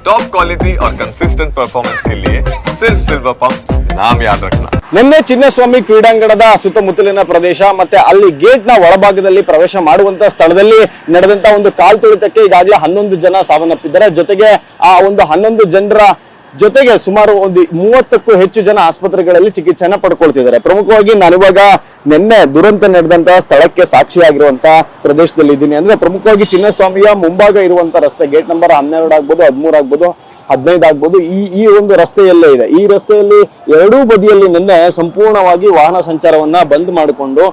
Top quality और consistent performance के लिए सिर्फ सिल्वर पंप नाम याद रखना ನಿನ್ನೆ ಚಿನ್ನಸ್ವಾಮಿ ಕ್ರೀಡಾಂಗಣದ ಸುತ್ತಮುತ್ತಲಿನ ಪ್ರದೇಶ ಮತ್ತೆ ಅಲ್ಲಿ ಗೇಟ್ ನ ಒಳಭಾಗದಲ್ಲಿ ಪ್ರವೇಶ ಮಾಡುವಂತ ಸ್ಥಳದಲ್ಲಿ ನಡೆದಂತ ಒಂದು ಕಾಲ್ ತುಳಿತಕ್ಕೆ ಈಗಾಗಲೇ ಹನ್ನೊಂದು ಜನ ಸಾವನ್ನಪ್ಪಿದ್ದಾರೆ ಜೊತೆಗೆ ಆ ಒಂದು ಹನ್ನೊಂದು ಜನರ ಜೊತೆಗೆ ಸುಮಾರು ಒಂದು ಮೂವತ್ತಕ್ಕೂ ಹೆಚ್ಚು ಜನ ಆಸ್ಪತ್ರೆಗಳಲ್ಲಿ ಚಿಕಿತ್ಸೆಯನ್ನ ಪಡ್ಕೊಳ್ತಿದ್ದಾರೆ. ಪ್ರಮುಖವಾಗಿ ನಾನಿವಾಗ ನಿನ್ನೆ ದುರಂತ ನಡೆದಂತಹ ಸ್ಥಳಕ್ಕೆ ಸಾಕ್ಷಿಯಾಗಿರುವಂತಹ ಪ್ರದೇಶದಲ್ಲಿ ಇದ್ದೀನಿ. ಅಂದ್ರೆ ಪ್ರಮುಖವಾಗಿ ಚಿನ್ನಸ್ವಾಮಿಯ ಮುಂಭಾಗ ಇರುವಂತ ರಸ್ತೆ, ಗೇಟ್ ನಂಬರ್ ಹನ್ನೆರಡು ಆಗ್ಬೋದು, ಹದಿಮೂರು ಆಗ್ಬೋದು, ಹದಿನೈದು ಆಗ್ಬೋದು, ಈ ಈ ಒಂದು ರಸ್ತೆಯಲ್ಲೇ ಇದೆ. ಈ ರಸ್ತೆಯಲ್ಲಿ ಎರಡೂ ಬದಿಯಲ್ಲಿ ನಿನ್ನೆ ಸಂಪೂರ್ಣವಾಗಿ ವಾಹನ ಸಂಚಾರವನ್ನ ಬಂದ್ ಮಾಡಿಕೊಂಡು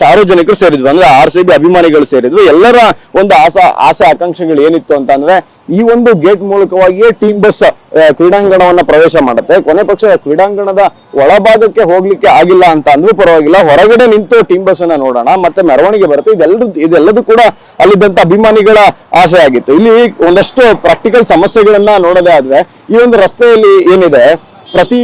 ಸಾರ್ವಜನಿಕರು ಸೇರಿದ್ರು. ಅಂದ್ರೆ ಆರ್ ಸಿ ಬಿ ಅಭಿಮಾನಿಗಳು ಸೇರಿದ್ರು. ಎಲ್ಲರ ಒಂದು ಆಸಾ, ಆಸೆ, ಆಕಾಂಕ್ಷೆಗಳು ಏನಿತ್ತು ಅಂತ ಅಂದ್ರೆ ಈ ಒಂದು ಗೇಟ್ ಮೂಲಕವಾಗಿಯೇ ಟೀಮ್ ಬಸ್ ಕ್ರೀಡಾಂಗಣವನ್ನ ಪ್ರವೇಶ ಮಾಡುತ್ತೆ. ಕೊನೆ ಪಕ್ಷ ಕ್ರೀಡಾಂಗಣದ ಒಳಭಾಗಕ್ಕೆ ಹೋಗ್ಲಿಕ್ಕೆ ಆಗಿಲ್ಲ ಅಂತ ಅಂದ್ರೂ ಪರವಾಗಿಲ್ಲ. ಹೊರಗಡೆ ನಿಂತು ಟೀಮ್ ಬಸ್ ಅನ್ನ ನೋಡೋಣ, ಮತ್ತೆ ಮೆರವಣಿಗೆ ಬರುತ್ತೆ. ಇದೆಲ್ಲದೂ ಇದೆಲ್ಲದೂ ಕೂಡ ಅಲ್ಲಿದ್ದಂತ ಅಭಿಮಾನಿಗಳ ಆಸೆ ಆಗಿತ್ತು. ಇಲ್ಲಿ ಒಂದಷ್ಟು ಪ್ರಾಕ್ಟಿಕಲ್ ಸಮಸ್ಯೆಗಳನ್ನ ನೋಡೋದೇ ಆದ್ರೆ, ಈ ಒಂದು ರಸ್ತೆಯಲ್ಲಿ ಏನಿದೆ, ಪ್ರತಿ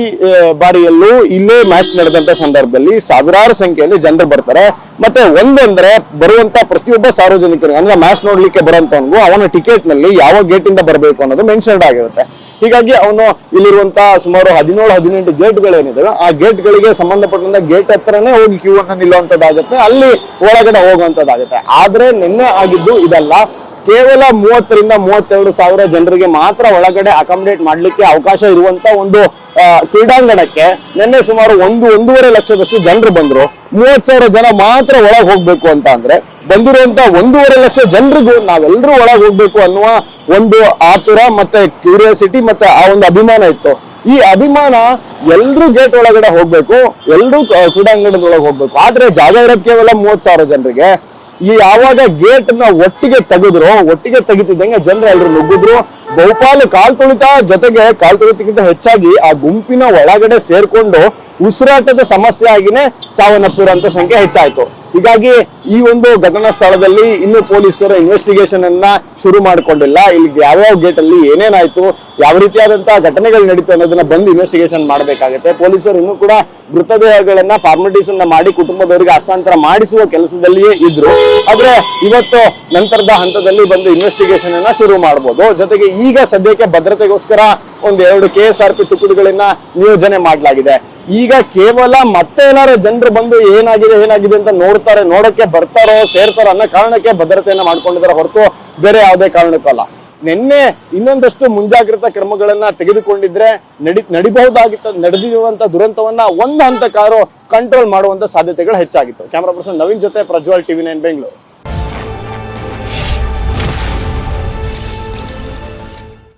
ಬಾರಿಯಲ್ಲೂ ಇಲ್ಲೇ ಮ್ಯಾಚ್ ನಡೆದಂತ ಸಂದರ್ಭದಲ್ಲಿ ಸಾವಿರಾರು ಸಂಖ್ಯೆಯಲ್ಲಿ ಜನರು ಬರ್ತಾರೆ. ಮತ್ತೆ ಒಂದಂದ್ರೆ, ಬರುವಂತ ಪ್ರತಿಯೊಬ್ಬ ಸಾರ್ವಜನಿಕರಿಗೆ, ಅಂದ್ರೆ ಮ್ಯಾಚ್ ನೋಡ್ಲಿಕ್ಕೆ ಬರುವಂತವನಿಗೂ, ಅವನ ಟಿಕೆಟ್ನಲ್ಲಿ ಯಾವ ಗೇಟ್ ಇಂದ ಬರಬೇಕು ಅನ್ನೋದು ಮೆನ್ಷನ್ಡ್ ಆಗಿರುತ್ತೆ. ಹೀಗಾಗಿ ಅವನು ಇಲ್ಲಿರುವಂತಹ ಸುಮಾರು ಹದಿನೇಳು, ಹದಿನೆಂಟು ಗೇಟ್ಗಳೇನಿದಾವೆ ಆ ಗೇಟ್ಗಳಿಗೆ ಸಂಬಂಧಪಟ್ಟಂತ ಗೇಟ್ ಹತ್ರನೇ ಹೋಗಿ ಕ್ಯೂ ಅನ್ನ ನಿಲ್ಲುವಂತದ್ದಾಗುತ್ತೆ, ಅಲ್ಲಿ ಒಳಗಡೆ ಹೋಗುವಂತದ್ದಾಗುತ್ತೆ. ಆದ್ರೆ ನಿನ್ನೆ ಆಗಿದ್ದು ಇದಲ್ಲ. ಕೇವಲ ಮೂವತ್ತರಿಂದ ಮೂವತ್ತೆರಡು ಸಾವಿರ ಜನರಿಗೆ ಮಾತ್ರ ಒಳಗಡೆ ಅಕಾಮಿಡೇಟ್ ಮಾಡಲಿಕ್ಕೆ ಅವಕಾಶ ಇರುವಂತ ಒಂದು ಕ್ರೀಡಾಂಗಣಕ್ಕೆ ನಿನ್ನೆ ಸುಮಾರು ಒಂದು, ಒಂದೂವರೆ ಲಕ್ಷದಷ್ಟು ಜನರು ಬಂದ್ರು. ಮೂವತ್ ಸಾವಿರ ಜನ ಮಾತ್ರ ಒಳಗೆ ಹೋಗ್ಬೇಕು ಅಂತ ಅಂದ್ರೆ ಬಂದಿರುವಂತ ಒಂದೂವರೆ ಲಕ್ಷ ಜನರಿಗೂ ನಾವೆಲ್ಲರೂ ಒಳಗೆ ಹೋಗ್ಬೇಕು ಅನ್ನುವ ಒಂದು ಆತುರ ಮತ್ತೆ ಕ್ಯೂರಿಯಾಸಿಟಿ ಮತ್ತೆ ಆ ಒಂದು ಅಭಿಮಾನ ಇತ್ತು. ಈ ಅಭಿಮಾನ ಎಲ್ರೂ ಗೇಟ್ ಒಳಗಡೆ ಹೋಗ್ಬೇಕು, ಎಲ್ರೂ ಕ್ರೀಡಾಂಗಣದೊಳಗೆ ಹೋಗ್ಬೇಕು. ಆದ್ರೆ ಜಾಗ ಇರೋದು ಕೇವಲ ಮೂವತ್ ಸಾವಿರ ಜನರಿಗೆ. ಈ ಯಾವಾಗ ಗೇಟ್ನ ಒಟ್ಟಿಗೆ ತೆಗೆದ್ರು, ಒಟ್ಟಿಗೆ ತೆಗಿತಿದ್ದಂಗೆ ಜನರು ಎಲ್ರು ನುಗ್ಗಿದ್ರು. ಬಹುಪಾಲು ಕಾಲ್ ತುಳಿತ ಜೊತೆಗೆ ಕಾಲ್ ತುಳಿತಕ್ಕಿಂತ ಹೆಚ್ಚಾಗಿ ಆ ಗುಂಪಿನ ಒಳಗಡೆ ಸೇರ್ಕೊಂಡು ಉಸಿರಾಟದ ಸಮಸ್ಯೆ ಆಗಿನೇ ಸಾವನ್ನಪ್ಪಿರುವಂತ ಸಂಖ್ಯೆ ಹೆಚ್ಚಾಯ್ತು. ಹೀಗಾಗಿ ಈ ಒಂದು ಘಟನಾ ಸ್ಥಳದಲ್ಲಿ ಇನ್ನು ಪೊಲೀಸರು ಇನ್ವೆಸ್ಟಿಗೇಷನ್ ಅನ್ನ ಶುರು ಮಾಡಿಕೊಂಡಿಲ್ಲ. ಇಲ್ಲಿ ಯಾವ್ಯಾವ ಗೇಟ್ ಅಲ್ಲಿ ಏನೇನಾಯ್ತು, ಯಾವ ರೀತಿಯಾದಂತಹ ಘಟನೆಗಳು ನಡೀತು ಅನ್ನೋದನ್ನ ಬಂದು ಇನ್ವೆಸ್ಟಿಗೇಷನ್ ಮಾಡಬೇಕಾಗುತ್ತೆ. ಪೊಲೀಸರು ಇನ್ನು ಕೂಡ ಮೃತದೇಹಗಳನ್ನ ಫಾರ್ಮಾಲಿಟೀಸ್ ಅನ್ನ ಮಾಡಿ ಕುಟುಂಬದವರಿಗೆ ಹಸ್ತಾಂತರ ಮಾಡಿಸುವ ಕೆಲಸದಲ್ಲಿಯೇ ಇದ್ರು. ಆದ್ರೆ ಇವತ್ತು ನಂತರದ ಹಂತದಲ್ಲಿ ಬಂದು ಇನ್ವೆಸ್ಟಿಗೇಷನ್ ಅನ್ನ ಶುರು ಮಾಡಬಹುದು ಜೊತೆಗೆ ಈಗ ಸದ್ಯಕ್ಕೆ ಭದ್ರತೆಗೋಸ್ಕರ ಒಂದೆರಡು ಕೆ ಎಸ್ ಆರ್ ಪಿ ತುಕಡಿಗಳನ್ನ ನಿಯೋಜನೆ ಮಾಡಲಾಗಿದೆ. ಈಗ ಕೇವಲ ಮತ್ತೆ ಏನಾರು ಜನರು ಬಂದು ಏನಾಗಿದೆ ಏನಾಗಿದೆ ಅಂತ ನೋಡ್ತಾರೆ ನೋಡಕ್ಕೆ ಬರ್ತಾರೋ, ಸೇರ್ತಾರೋ ಅನ್ನೋ ಕಾರಣಕ್ಕೆ ಭದ್ರತೆಯನ್ನ ಮಾಡ್ಕೊಂಡಿದ್ದಾರೆ ಹೊರತು ಬೇರೆ ಯಾವುದೇ ಕಾರಣಕ್ಕಲ್ಲ ನಿನ್ನೆ ಇನ್ನೊಂದಷ್ಟು ಮುಂಜಾಗ್ರತಾ ಕ್ರಮಗಳನ್ನ ತೆಗೆದುಕೊಂಡಿದ್ರೆ ನಡಿ, ನಡಿಬಹುದಾಗಿತ್ತು, ನಡೆದಿರುವಂತ ದುರಂತವನ್ನ ಒಂದು ಹಂತಕ್ಕಾರು ಕಂಟ್ರೋಲ್ ಮಾಡುವಂತ ಸಾಧ್ಯತೆಗಳು ಹೆಚ್ಚಾಗಿತ್ತು. ಕ್ಯಾಮರಾ ಪರ್ಸನ್ ನವೀನ್ ಜೊತೆ ಪ್ರಜ್ವಲ್ ಟಿವಿ ನೈನ್, ಬೆಂಗಳೂರು.